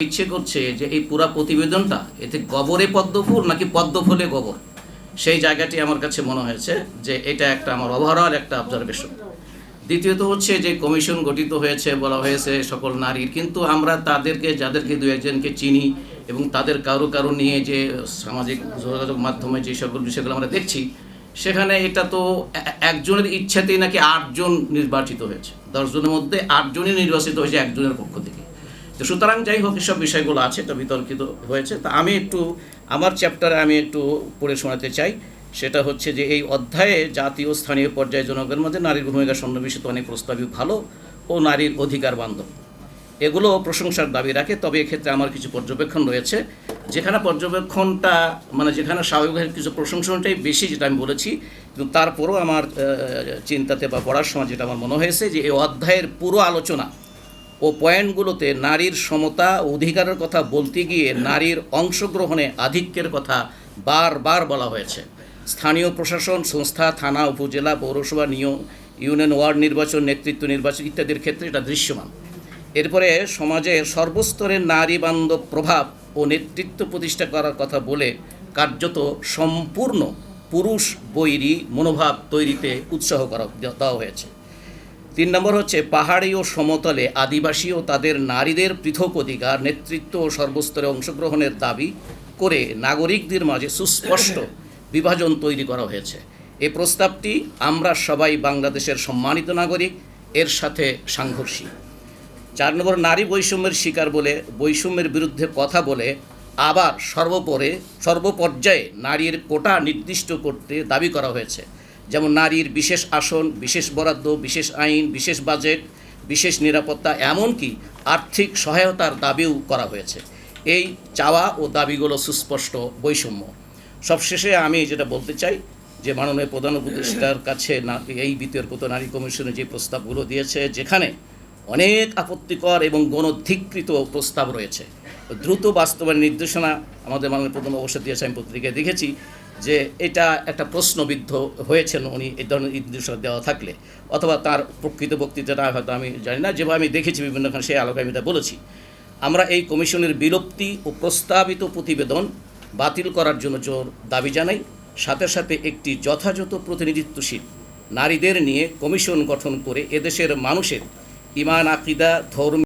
ইচ্ছে করছে যে এই পুরা প্রতিবেদনটা এতে গবরে পদ্মফুল নাকি পদ্মফুলে গবর? সেই জায়গাটি আমার কাছে মনে হয়েছে যে এটা একটা আমার ওভারঅল একটা অবজারভেশন দ্বিতীয়ত হচ্ছে যে কমিশন গঠিত হয়েছে, বলা হয়েছে সকল নারীর। কিন্তু আমরা তাদেরকে, যাদেরকে দু একজনকে চিনি এবং তাদের কারও কারও নিয়ে যে সামাজিক যোগাযোগ মাধ্যমে যে সকল বিষয়গুলো আমরা দেখছি, সেখানে এটা তো একজনের ইচ্ছাতেই নাকি আটজন নির্বাচিত হয়েছে। দশজনের মধ্যে আটজনই নির্বাচিত হয়েছে একজনের পক্ষ থেকে। তো সুতরাং যাই হোক, এসব বিষয়গুলো আছে তো বিতর্কিত হয়েছে। তা আমি একটু, আমার চ্যাপ্টারে আমি একটু পড়ে শোনাতে চাই। সেটা হচ্ছে যে, এই অধ্যায়ে জাতীয় স্থানীয় পর্যায়ে জনগণের মধ্যে নারীর ভূমিকা সন্নিবেশিত অনেক প্রস্তাবই ভালো ও নারীর অধিকার বান্ধব। এগুলো প্রশংসার দাবি রাখে, তবে এক্ষেত্রে আমার কিছু পর্যবেক্ষণ রয়েছে। যেখানে পর্যবেক্ষণটা মানে যেখানে স্বাভাবিকভাবে কিছু প্রশংসনটাই বেশি, যেটা আমি বলেছি কিন্তু তারপরও আমার চিন্তাতে বা পড়ার সময় যেটা আমার মনে হয়েছে যে, এই অধ্যায়ের পুরো আলোচনা ও পয়েন্টগুলোতে নারীর সমতা অধিকারের কথা বলতে গিয়ে নারীর অংশগ্রহণে আধিক্যের কথা বারবার বলা হয়েছে। স্থানীয় প্রশাসন, সংস্থা, থানা, উপজেলা, পৌরসভা নিয়ম ইউনিয়ন ওয়ার্ড নির্বাচন, নেতৃত্ব নির্বাচন ইত্যাদির ক্ষেত্রে এটা দৃশ্যমান। এরপরে সমাজের সর্বস্তরের নারী বান্ধব প্রভাব ও নেতৃত্ব প্রতিষ্ঠা করার কথা বলে কার্যত সম্পূর্ণ পুরুষ বৈরী মনোভাব তৈরিতে উৎসাহ করা দেওয়া হয়েছে। তিন নম্বর হচ্ছে, পাহাড়ি ও সমতলে আদিবাসী ও তাদের নারীদের পৃথক অধিকার, নেতৃত্ব ও সর্বস্তরে অংশগ্রহণের দাবি করে নাগরিকদের মাঝে সুস্পষ্ট বিভাজন তৈরি করা হয়েছে। এ প্রস্তাবটি আমরা সবাই বাংলাদেশের সম্মানিত নাগরিক, এর সাথে সাংঘর্ষিক। চার নম্বর, নারী বৈষম্যের শিকার বলে, বৈষম্যের বিরুদ্ধে কথা বলে, আবার সর্বোপরে, সর্বপর্যায়ে নারীর কোটা নির্দিষ্ট করতে দাবি করা হয়েছে। যেমন নারীর বিশেষ আসন, বিশেষ বরাদ্দ, বিশেষ আইন, বিশেষ বাজেট, বিশেষ নিরাপত্তা, এমনকি আর্থিক সহায়তার দাবিও করা হয়েছে। এই চাওয়া ও দাবিগুলো সুস্পষ্ট বৈষম্য। সবশেষে আমি যেটা বলতে চাই, যে মাননীয় প্রধান উপদেষ্টার কাছে না, এই বিতর্কিত নারী কমিশনে যে প্রস্তাবগুলো দিয়েছে, যেখানে অনেক আপত্তিকর এবং গণধিকৃত প্রস্তাব রয়েছে। দ্রুত বাস্তবায়ন নির্দেশনা আমাদের মাননীয় প্রধান অবশ্যই দিয়েছে আমি পত্রিকায় দেখেছি যে এটা একটা প্রশ্নবিদ্ধ হয়েছেন উনি এই ধরনের নির্দেশনা দেওয়া থাকলে, অথবা তার প্রকৃত বক্তৃতাটা হয়তো আমি জানি না, যেভাবে আমি দেখেছি বিভিন্নখানে সেই আলোকে আমি বলেছি। আমরা এই কমিশনের বিলুপ্তি ও প্রস্তাবিত প্রতিবেদন বাতিল করার জন্য জোর দাবি জানাই। সাথে সাথে একটি যথাযথ প্রতিনিধিত্বশীল নারীদের নিয়ে কমিশন গঠন করে এদেশের মানুষের ইমান, আকিদা, ধর্ম